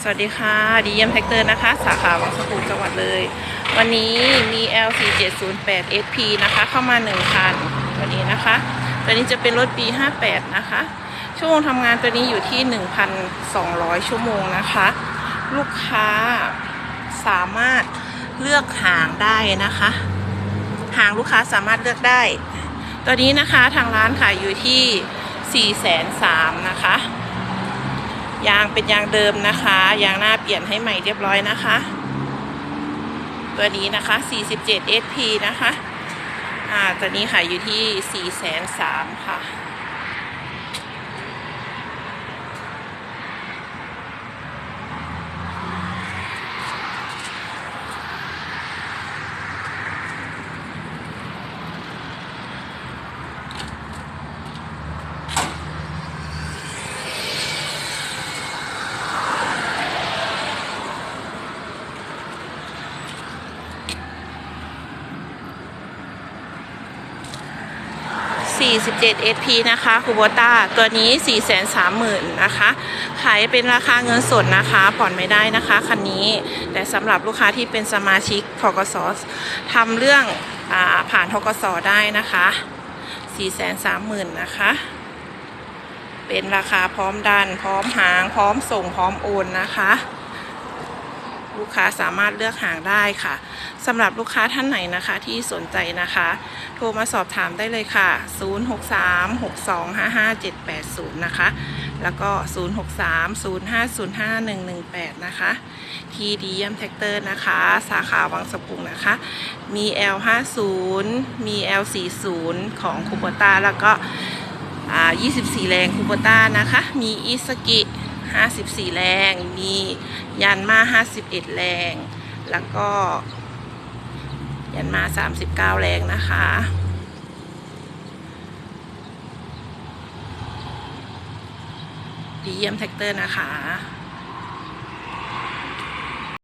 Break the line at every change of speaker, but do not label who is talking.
สวัสดีค่ะดีเยี่ยมแท็กเตอร์นะคะ สาขาวังสะพุงจังหวัดเลย วันนี้มี L4708 SP นะคะ เข้ามา1คันตัวนี้นะคะตัวนี้จะเป็นรถปี 58 นะคะ ชั่วโมงทำงานตัวนี้อยู่ที่ 1,200 ชั่วโมงนะคะ ลูกค้าสามารถเลือกหางได้นะคะ หางลูกค้าสามารถเลือกได้ ตัวนี้นะคะทางร้านขายอยู่ที่ 4 3 0 0 0นะคะ ยางเป็นยางเดิมนะคะ ยางหน้าเปลี่ยนให้ใหม่เรียบร้อยนะคะ ตัวนี้นะคะ 47 SP นะคะ อ่า ตัวนี้ขายอยู่ที่ 4 3 0 0 0ค่ะ 47 SP นะคะคูโบต้าตัวนี้ 430,000นะคะขายเป็นราคาเงินสดนะคะ ผ่อนไม่ได้นะคะคันนี้ แต่สำหรับลูกค้าที่เป็นสมาชิกทกสทำเรื่องอผ่านทกสได้นะคะ 430,000นะคะ เป็นราคาพร้อมดัน พร้อมหาง พร้อมส่งพร้อมโอนนะคะ ลูกค้าสามารถเลือกหางได้ค่ะสำหรับลูกค้าท่านไหนนะคะที่สนใจนะคะ โทรมาสอบถามได้เลยค่ะ 0636255780 นะคะ แล้วก็ 0630505118 นะคะ ทีดียมแท็กเตอร์นะคะ สาขาวังสะพุงนะคะ มี L50 มี L40 ของคูโบต้าแล้วก็24 แรงคูโบต้านะคะ มีอิสกิ 54 แรง มียันมา 51 แรง แล้วก็ ยันมา 39 แรงนะคะ ดีเยี่ยมแท็กเตอร์นะคะ